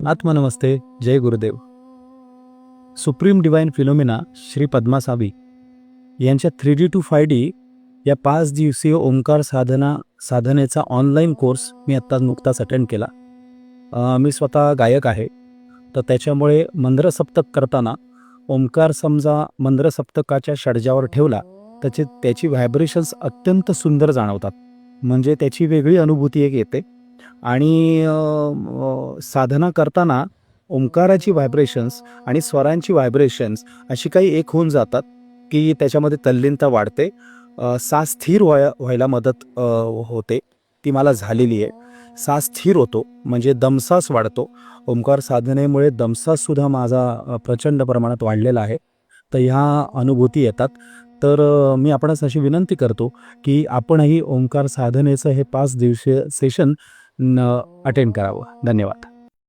आत्मनमस्ते जय Gurudev supreme divine Philomena Shri Padma Savi यांच्या three D to five D या पाच दिवसीय ओंकार साधना साधनेचा ऑनलाईन कोर्स मी आत्ता नुकताच अटेंड केला मी स्वतः गायक आहे तर त्याच्यामुळे मंद्रसप्तक करताना ओंकार समजा मंद्रसप्तकाच्या षडजावर ठेवला त्याचे त्याची व्हायब्रेशन्स अत्यंत सुंदर जाणवतात म्हणजे त्याची वेगळी अनुभूती एक येते आणि साधना करताना ओंकाराची व्हायब्रेशन्स आणि स्वरांची व्हायब्रेशन्स अशी काही एक होऊन जातात की त्याच्यामध्ये तल्लीनता वाढते. सास स्थिर व्हाय व्हायला मदत होते. ती मला झालेली आहे. सास स्थिर होतो म्हणजे दमसास वाढतो. ओंकार साधनेमुळे दमसाससुद्धा माझा प्रचंड प्रमाणात वाढलेला आहे. तर ह्या अनुभूती येतात. तर मी आपणास अशी विनंती करतो की आपणही ओंकार साधनेचं हे पाच दिवसीय सेशन अटेंड करावं. धन्यवाद.